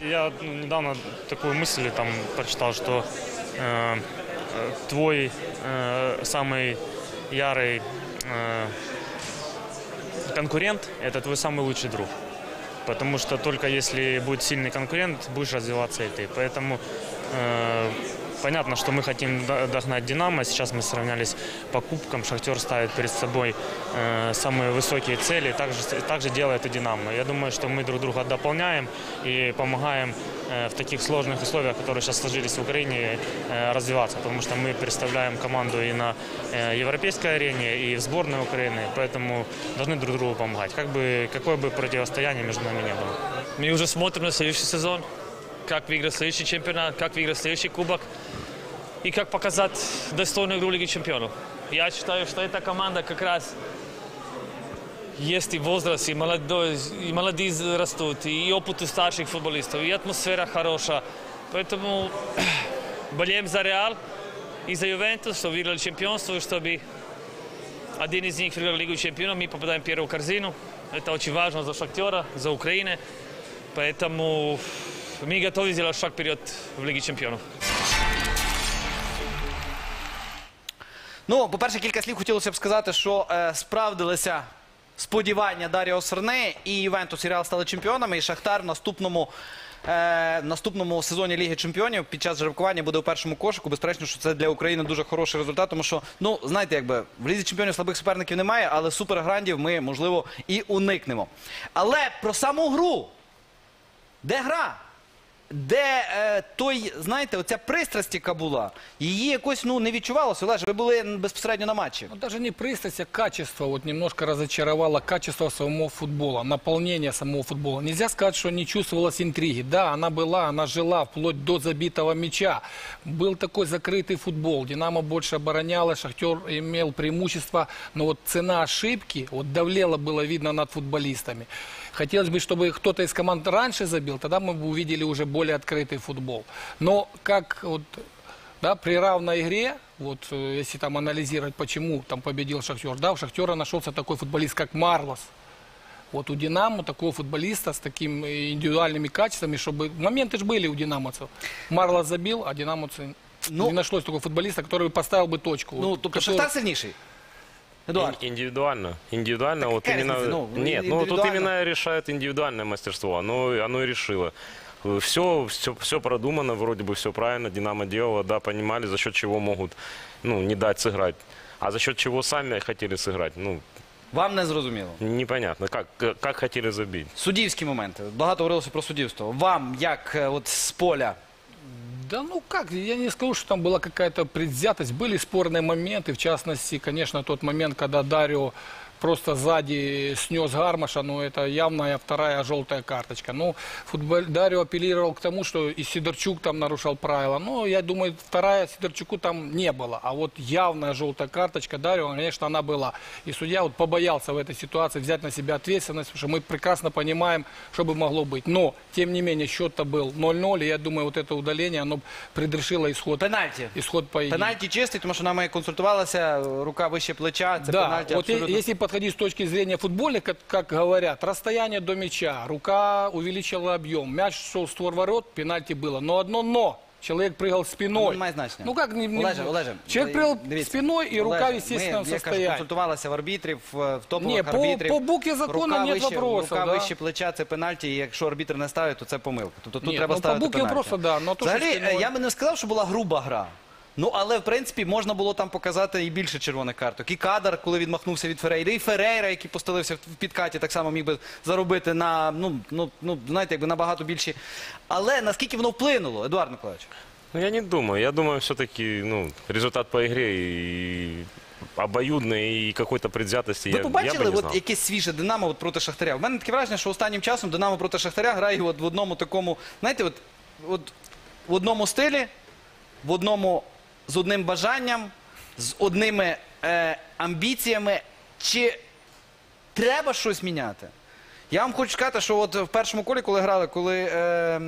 Я недавно такую мысль там прочитал, что э, твой э, самый ярый э, конкурент – это твой самый лучший друг. Потому что только если будет сильный конкурент, будешь развиваться и ты. Поэтому э, понятно, что мы хотим до- догнать «Динамо». Сейчас мы сравнялись по кубкам. «Шахтер» ставит перед собой э, самые высокие цели. Также, также делает и «Динамо». Я думаю, что мы друг друга дополняем и помогаем э, в таких сложных условиях, которые сейчас сложились в Украине, э, развиваться. Потому что мы представляем команду и на э, европейской арене, и в сборной Украины. Поэтому должны друг другу помогать. Как бы, какое бы противостояние между нами не было. Мы уже смотрим на следующий сезон, как выиграть следующий чемпионат, как выиграть следующий кубок и как показать достойную игру Лиги чемпионов. Я считаю, что эта команда как раз есть и возраст, и, молодой, и молодые растут, и опыт у старших футболистов, и атмосфера хорошая. Поэтому болеем за Реал и за Ювентус, чтобы выиграли чемпионство, чтобы один из них выиграл Лигу чемпионов, мы попадаем в первую корзину. Это очень важно за Шахтера, за Украину. Поэтому мы готовы сделать шаг вперед в Лиге чемпионов. Ну, по-перше, кілька слів хотілося б сказати, що е, справдилися сподівання Даріо Серни і Ювентус і Реал стали чемпіонами. І Шахтар в наступному, е, наступному сезоні Ліги Чемпіонів під час жеребкування буде у першому кошику. Безперечно, що це для України дуже хороший результат, тому що, ну, знаєте, якби в Лізі Чемпіонів слабих суперників немає, але суперграндів ми, можливо, і уникнемо. Але про саму гру. Де гра? Де е, той, знаєте, оця пристрасть, яка була, її якось ну, не відчувалося. Олеже, ви були безпосередньо на матчі. Ну, даже не пристрасть, а качество. Вот немножко разочаровало качество самого футбола, наполнение самого футбола. Нельзя сказать, что не чувствовалась интриги. Да, она была, она жила вплоть до забитого мяча. Был такой закрытый футбол. Динамо больше оборонялось, Шахтер имел преимущество. Но вот цена ошибки, вот давлело было видно над футболистами. Хотелось бы, чтобы кто-то из команд раньше забил, тогда мы бы увидели уже более открытый футбол. Но как вот да, при равной игре, вот э, если там анализировать, почему там победил Шахтер, да, у Шахтера нашелся такой футболист, как Марлос. Вот у Динамо такого футболиста с такими э, индивидуальными качествами, чтобы... Моменты же были у динамовцев. Марлос забил, а динамовцы... Ну- не нашлось такого футболиста, который бы поставил бы точку. Ну, Вот, тобто который- Шахтар сильніший. Едуард. Ин- Индивидуально. Индивидуально. вот какая именно, разница? Ну, нет, ну тут индивидуально. именно решает индивидуальное мастерство. Оно, оно и решило. Все, все, все продумано, вроде бы все правильно. Динамо делало, да, понимали, за счет чего могут ну, не дать сыграть. А за счет чего сами хотели сыграть, ну, Вам не зрозуміло. непонятно. Как, как хотели забить. Суддівські моменти. Багато говорилося про суддівство. Вам, як е, от з поля, Да ну как, я не скажу, что там была какая-то предвзятость. Были спорные моменты, в частности, конечно, тот момент, когда Дарио просто сзади снес Гармаша, но это явная вторая желтая карточка. Ну, футбол... Дарио апеллировал к тому, что и Сидорчук там нарушал правила. Но я думаю, вторая Сидорчуку там не было. А вот явная желтая карточка Дарио, конечно, она была. И судья вот побоялся в этой ситуации взять на себя ответственность, потому что мы прекрасно понимаем, что бы могло быть. Но, тем не менее, счет-то был 0-0, и я думаю, вот это удаление, оно предрешило исход, пенальті. исход поединка. Пенальті чистий, тому що нами консультувалася, рука вище плеча, це да, пенальті вот е- абсолютно. если подходить с точки зрения футбола, как, как говорят, расстояние до мяча, рука увеличила объем, мяч шел в створ ворот, пенальти было. Но одно но. Человек прыгал спиной. Ну, має значення. Ну как не, не- Олеже, Олеже, Человек ви- прыгал дивіться. спиной и рука в Олеже, естественном ми, я кажу, состоянии. консультувалися в арбітрів, в в топових Ні, по- арбітрів. по букві закону рука нет вище, вопросов, Рука да. вище плеча, це пенальті, і якщо арбітр не ставить, то це помилка. Тобто тут Ні, треба ну, по ставити букві пенальті. просто, да, но то, що Взагалі, спиною- е, я би не сказав, що була груба гра. Ну, але в принципі можна було там показати і більше червоних карток. І Кадар, коли відмахнувся від Ферейри, і Ферейра, який постолився в підкаті, так само міг би заробити на ну, ну, ну знаєте, якби набагато більші. Але наскільки воно вплинуло, Едуард Миколаївич? Ну, я не думаю. Я думаю, все-таки ну, результат по игре и обоюдный, и какой-то предвзятости Ви я, я побачили бы не от якесь свіже Динамо от проти Шахтаря? У мене таке враження, що останнім часом Динамо проти Шахтаря грає от в одному такому, знаєте, от, от в одному стилі, в одному з одним бажанням, з одними е, амбіціями. Чи треба щось міняти? Я вам хочу сказати, що от в першому колі, коли грали, коли е, е,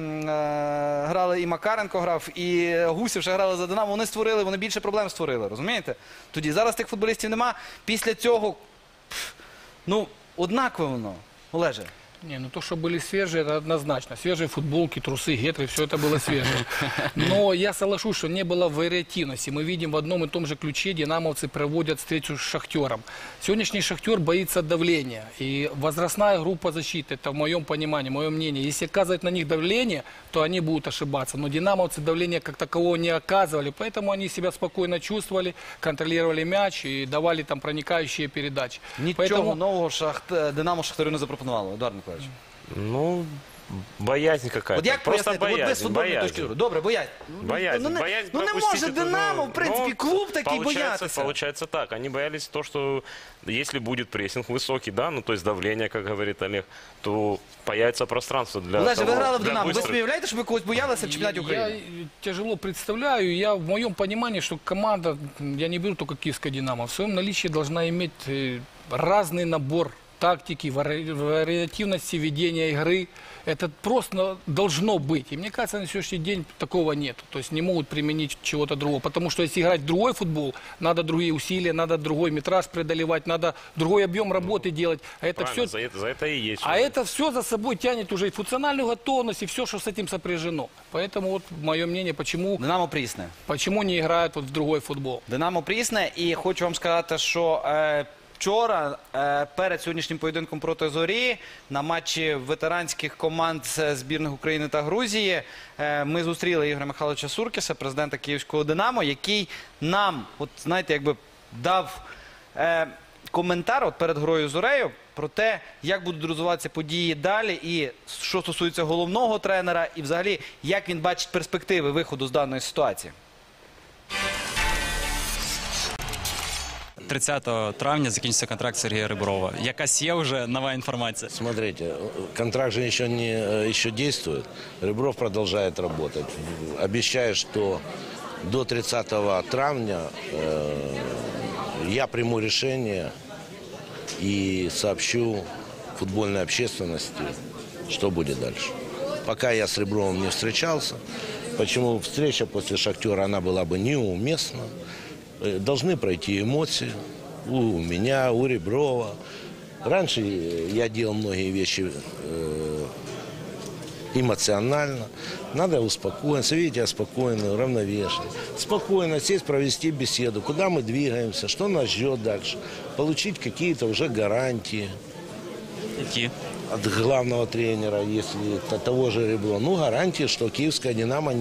грали і Макаренко грав, і Гусів ще грали за Динамо, вони створили, вони більше проблем створили, розумієте? Тоді зараз тих футболістів нема. Після цього, пф, ну, однаково воно, Олеже. Не, ну то, что были свежие, это однозначно. Свежие футболки, трусы, гетры, все это было свежее. Но я соглашусь, что не было вариативности. Мы видим в одном и том же ключе динамовцы проводят встречу с шахтером. Сегодняшний шахтер боится давления. И возрастная группа защиты, это в моем понимании, мое мнение, если оказывать на них давление, то они будут ошибаться. Но динамовцы давления как такового не оказывали, поэтому они себя спокойно чувствовали, контролировали мяч и давали там проникающие передачи. Нічого Поэтому- нового шахт... Динамо Шахтарю не запропонувало, Едуард Миколаївич. Ну, боязнь какая-то. От як Просто пояснити, от без боязнь, футбольної боязнь. точки зору. Добре, боязнь. Боязнь, ну, не, боязнь ну не пропустить може это, Динамо, ну, в принципі, ну, клуб такий получается, боятися. Получается так. Они боялись то, что если будет прессинг высокий, да, ну то есть давление, как говорит Олег, то появится пространство для Олеже, ви того, грали в для Динамо. Ви быстрых- собі уявляєте, що ви когось боялися в чемпіонаті Я України? э, тяжело представляю. Я в моем понимании, что команда, м, я не беру только Киевская Динамо, в своем наличии должна иметь э, разный набор тактики, вари- вариативности ведения игры. Это просто должно быть. И мне кажется, на сегодняшний день такого нет. То есть не могут применить чего-то другого. Потому что если играть в другой футбол, надо другие усилия, надо другой метраж преодолевать, надо другой объем работы делать. А это Правильно, все за, это, за это и есть. а это все за собой тянет уже и функциональную готовность, и все, что с этим сопряжено. Поэтому вот мое мнение, почему, Динамо прісне. почему не играют вот в другой футбол. Динамо прісне. І хочу вам сказати, що е, вчора е, перед сьогоднішнім поєдинком проти Зорі на матчі ветеранських команд збірних України та Грузії е, ми зустріли Ігоря Михайловича Суркіса, президента Київського Динамо, який нам, от знаєте, якби дав. Е, Коментар от перед грою Зорею про те, як будуть розвиватися події далі, і що стосується головного тренера, і взагалі як він бачить перспективи виходу з даної ситуації. 30 травня закінчиться контракт Сергія Реброва. Якась є вже нова інформація. Смотрите, контракт же еще, не, еще действует. Ребров продолжает работать. Обещаю, что до 30 травня э, я приму решение и сообщу футбольной общественности, что будет дальше. Пока я с Ребровым не встречался, почему встреча после «Шахтера» она была бы неуместна. Э, Должны пройти эмоции у меня, у Реброва. Раньше э, я делал многие вещи э, эмоционально. Надо успокоиться. Видите, я спокойный, уравновешенный. Спокойно сесть, провести беседу. Куда мы двигаемся, что нас ждет дальше. Получить какие-то уже гарантии Які? от главного тренера, если т- того же Ребро. Ну, гарантии, что киевская «Динамо»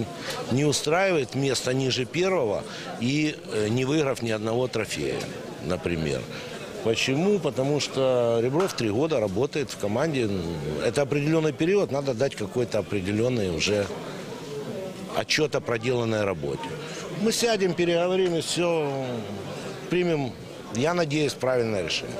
не устраивает место ниже первого и э, не выиграв ни одного трофея, например. Почему? Потому что Ребров три года работает в команде. Это определенный период, надо дать какой-то определенный уже отчет о проделанной работе. Мы сядем, переговорим и все, примем, я надеюсь, правильное решение.